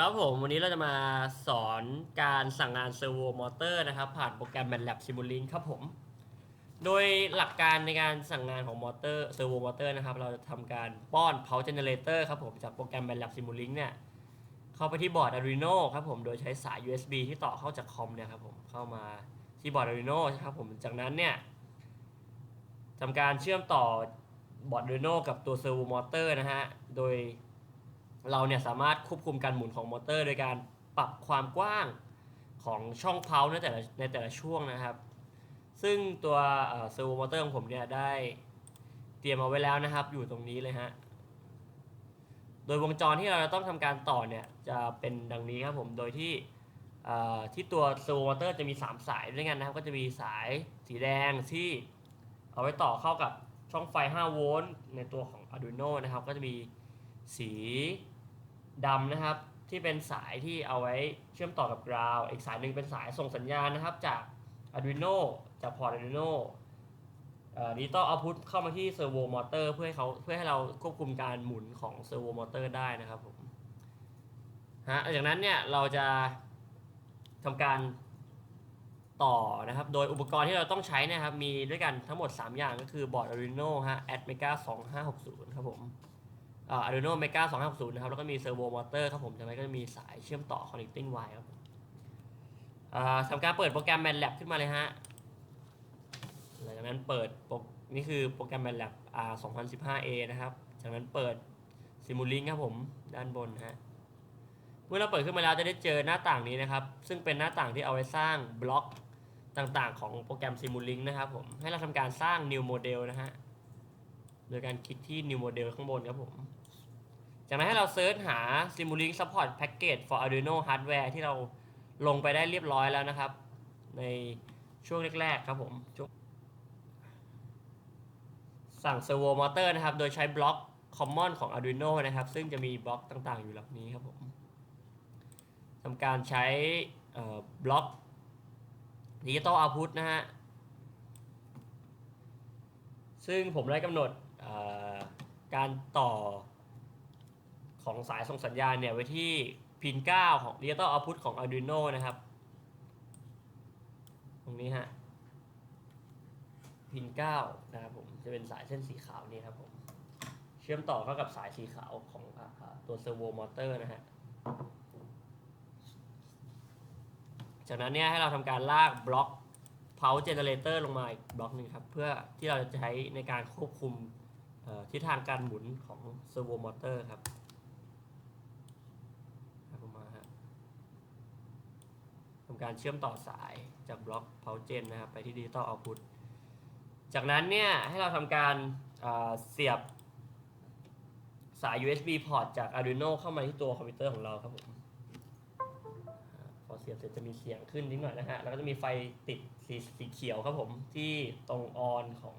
ครับผมวันนี้เราจะมาสอนการสั่งงานเซอร์โวมอเตอร์นะครับ ผ่านโปรแกรม MATLAB Simulink ครับผม โดยหลักการในการสั่งงานของมอเตอร์เซอร์โวมอเตอร์นะครับ เราจะทำการป้อน power generator ครับผมจากโปรแกรม MATLAB Simulink เนี่ย เข้าไปที่บอร์ด Arduino ครับผมโดยใช้สาย USB ที่ต่อเข้าจากคอมเนี่ยครับผมเข้ามาที่บอร์ด Arduino ครับผมจากนั้นเนี่ยทำการเชื่อมต่อบอร์ด Arduino กับตัวเซอร์โวมอเตอร์นะฮะโดย เราเนี่ยสามารถควบคุมการหมุนของมอเตอร์ โดยการปรับความกว้างของช่องเพาในแต่ละในแต่ละช่วงนะครับ ซึ่งตัวเซอร์โวมอเตอร์ของผมเนี่ยได้เตรียมเอาไว้แล้วนะครับ อยู่ตรงนี้เลยฮะ โดยวงจรที่เราจะต้องทำการต่อเนี่ยจะเป็นดังนี้ครับผม โดยที่ที่ตัวเซอร์โวมอเตอร์จะมี 3 สายด้วยกันนะครับ ก็จะมีสายสีแดงที่เอาไว้ต่อเข้ากับช่องไฟ 5 โวลต์ในตัวของ Arduino นะครับ ก็จะมีสี ดำนะครับที่เป็นสายที่เอาไว้เชื่อมต่อกับ ground อีกสายหนึ่งเป็นสายส่งสัญญาณนะครับ จาก Arduino จากพอร์ต Arduino ดิจิตอลเอาพุทเข้ามาที่เซอร์โวมอเตอร์เพื่อให้เขาเพื่อให้เราควบคุมการหมุนของเซอร์โวมอเตอร์ได้นะครับผมฮะจากนั้นเนี่ยเราจะทำการต่อนะครับ โดยอุปกรณ์ที่เราต้องใช้นะครับ มีด้วยกันทั้งหมด 3 อย่างก็คือบอร์ด Arduino ฮะ Atmega 2560 ครับผม Arduino Mega 2560นะครับ แล้วก็มีเซอร์โวมอเตอร์ครับผมจากนั้นก็มีสายเชื่อมต่อ connecting wire ครับทำการเปิดโปรแกรม MATLAB ขึ้นมาเลยฮะ หลังจากนั้นเปิดปนี่คือโปรแกรม MATLAB R 2015A นะครับ จากนั้นเปิด Simulink ครับผมด้านบนฮะ เมื่อเราเปิดขึ้นมาแล้วจะได้เจอหน้าต่างนี้นะครับ ซึ่งเป็นหน้าต่างที่เอาไว้สร้างบล็อกต่างๆ ของโปรแกรม Simulink นะครับผม ให้เราทำการสร้าง new model นะฮะ โดยการคลิกที่ new model ข้างบนครับผม จากนั้นให้เราเซิร์ชหา Simulink Support Package for Arduino Hardware ที่เราลงไปได้เรียบร้อยแล้วนะครับ ในช่วงแรก ๆ ครับผมช่งสั่ง Servo Motor นะครับ โดยใช้บล็อก Common ของ Arduino นะครับ ซึ่งจะมีบล็อกต่างๆ อยู่หลังนี้ครับผมทำการใช้บล็อก Digital Output นะฮะ ซึ่งผมได้กำหนดการต่อ ของสายส่งสัญญาณเนี่ยไว้ที่พิน 9 ของ Digital Output ของ Arduino นะครับ ตรงนี้ฮะ พิน 9 นะครับผม จะเป็นสายเส้นสีขาวนี่ครับผม เชื่อมต่อเข้ากับสายสีขาวของอตัวเซอร์โวมอเตอร์นะฮะ จากนั้นเนี่ยให้เราทำการลากบล็อก power generator ลงมาอีกบล็อกหนึ่งครับ เพื่อที่เราจะใช้ในการควบคุมทิศทางการหมุนของเซอร์โวมอเตอร์ครับผมมาฮะ ทำการเชื่อมต่อสายจากบล็อก power gen นะครับไปที่ digital output จากนั้นเนี่ยให้เราทำการอ่าเสียบสาย USB port จาก Arduino เข้ามาที่ตัวคอมพิวเตอร์ของเราครับผมพอเสียบเสร็จจะมีเสียงขึ้นนิดหน่อยนะฮะ แล้วก็จะมีไฟติดสีสีเขียวครับผมที่ตรงออนของ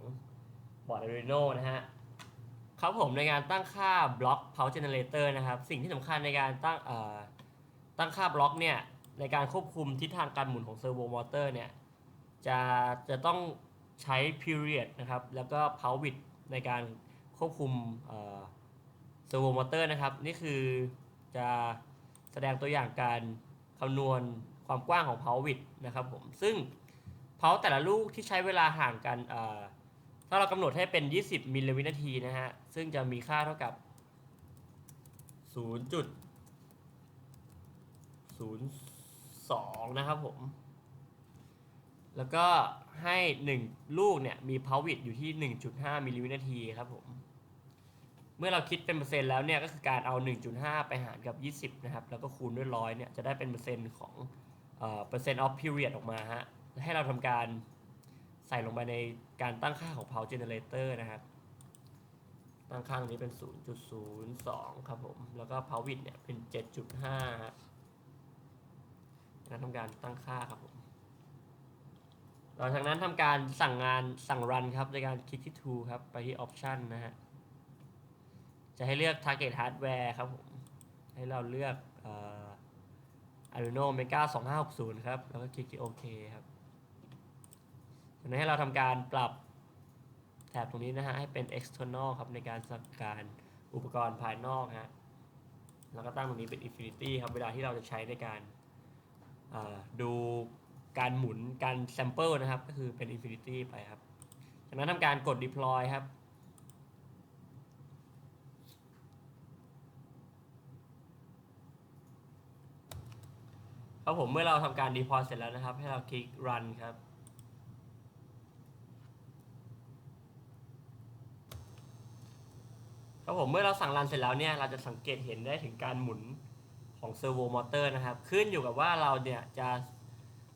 บอร์ด Arduino นะฮะ ครับผมในการตั้งค่าบล็อก power generator นะครับ สิ่งที่สำคัญในการตั้งตั้งค่าบล็อกเนี่ย ในการควบคุมทิศทางการหมุนของเซอร์โวมอเตอร์เนี่ยจะจะต้องใช้ period นะครับ แล้วก็ power width ในการควบคุมเซอร์โวมอเตอร์นะครับ นี่คือจะแสดงตัวอย่างการคำนวณความกว้างของ power width นะครับผม ซึ่ง power แต่ละลูกที่ใช้เวลาห่างกันถ้าเรากำหนดให้เป็น 20 มิลลิวินาทีนะฮะ ซึ่งจะมีค่าเท่ากับ 2 นะครับผม แล้วก็ให้ 1 ลูกเนี่ยมี power width อยู่ที่ 1.5มิลลิวินาทีครับผม เมื่อเราคิดเป็นเปอร์เซ็นต์แล้วเนี่ยก็คือการเอา 1.5 ไปหารกับ 20 นะครับ แล้วก็คูณด้วยร้อยเนี่ยจะได้เป็นเปอร์เซ็นต์ของเอ่อเปอร์เซ็นต์ of period ออกมาฮะ ให้เราทำการใส่ลงไปในการตั้งค่าของ power generator นะครับตั้งค่างนี้เป็น 0.02 ครับผม แล้วก็ power width เนี่ยเป็น 7.5ครับ การทำการตั้งค่าครับผมหลังจากนั้นทำการสั่งงานสั่ง run ครับในการคลิกที่ tool ครับ ไปที่ option นะฮะ จะให้เลือก target hardware ครับผม ให้เราเลือก Arduino Mega 2560 ครับ แล้วก็คลิกที่ OK ครับจากนั้นให้เราทำการปรับแถบตรงนี้นะฮะ ให้เป็น external ครับ ในการสั่งการอุปกรณ์ภายนอกฮะ แล้วก็ตั้งตรงนี้เป็น infinity ครับ เวลาที่เราจะใช้ในการ ดูการหมุนการ sample นะครับ ก็คือเป็น infinity ไปครับจากนั้นทำการกด deploy ครับ ครับผมเมื่อเราทำการ deploy เสร็จแล้วนะครับ ให้เราคลิก run ครับครับผมเมื่อเราสั่งรันเสร็จแล้วเนี่ยเราจะสังเกตเห็นได้ถึงการหมุน ของเซอร์โวมอเตอร์นะครับ ขึ้นอยู่กับว่าเราเนี่ยจะ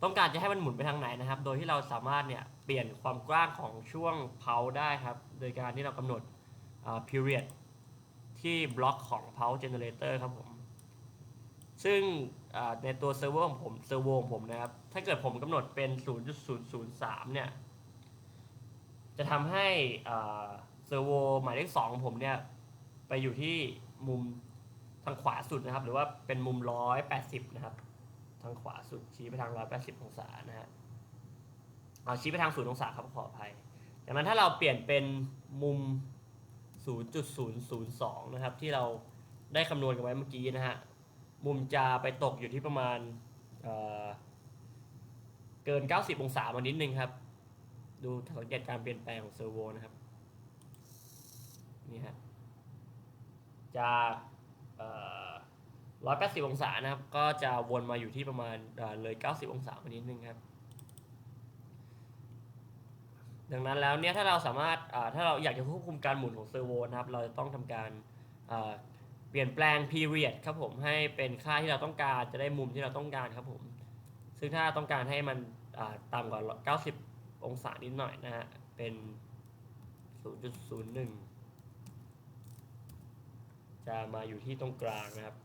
ต้องการจะให้มันหมุนไปทางไหนนะครับ โดยที่เราสามารถเนี่ยเปลี่ยนความกว้างของช่วงเพาได้ครับ โดยการที่เรากำหนดอ่า period ที่บล็อกของ pulse generator ครับผม ซึ่งในตัวเซิร์ฟเวอร์ของผมเซิร์ฟเวอร์ของผมนะครับ ถ้าเกิดผมกำหนดเป็น 0.003 เนี่ย จะทำให้อ่าเซอร์โวหมายเลขสองของผมเนี่ย ไปอยู่ที่มุม ทางขวาสุดนะครับ หรือว่าเป็นมุม 180 นะครับ ทางขวาสุดชี้ไปทาง 180 องศานะฮะเอาชี้ไปทาง0องศาครับขออภัยจากนั้นถ้าเราเปลี่ยนเป็นมุม 0.002 นะครับ ที่เราได้คำนวณกันไว้เมื่อกี้นะฮะ มุมจะไปตกอยู่ที่ประมาณเเกิน 90 องศามานิดนึงครับ ดูสังเกตการเปลี่ยนแปลงของเซอร์โวนะครับ นี่ฮะจากเอ่อ180องศานะครับ ก็จะวนมาอยู่ที่ประมาณเอ่อเลย90องศามานิดนึงครับ ดังนั้นแล้วเนี่ยถ้าเราสามารถถ้าเราอยากจะควบคุมการหมุนของเซอร์โวนะครับ เราจะต้องทำการเปลี่ยนแปลง period ครับผมให้เป็นค่าที่เราต้องการจะได้มุมที่เราต้องการครับผม ซึ่งถ้าต้องการให้มันต่ำกว่า 90 องศานิดหน่อยนะฮะเป็น 0.01 จะมาอยู่ที่ตรงกลางนะครับ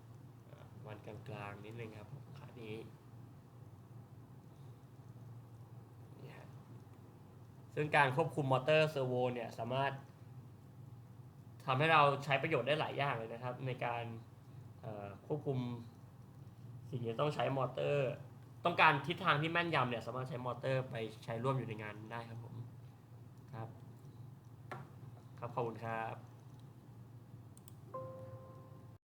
วันกลางๆนิดนึงครับขานี้นี่ฮะซึ่งการควบคุมมอเตอร์เซอร์โวเนี่ยสามารถทำให้เราใช้ประโยชน์ได้หลายอย่างเลยนะครับ ในการควบคุมสิ่งที่ต้องใช้มอเตอร์ ต้องการทิศทางที่แม่นยำเนี่ยสามารถใช้มอเตอร์ไปใช้ร่วมอยู่ในงานได้ครับผมครับ ครับขอบคุณครับ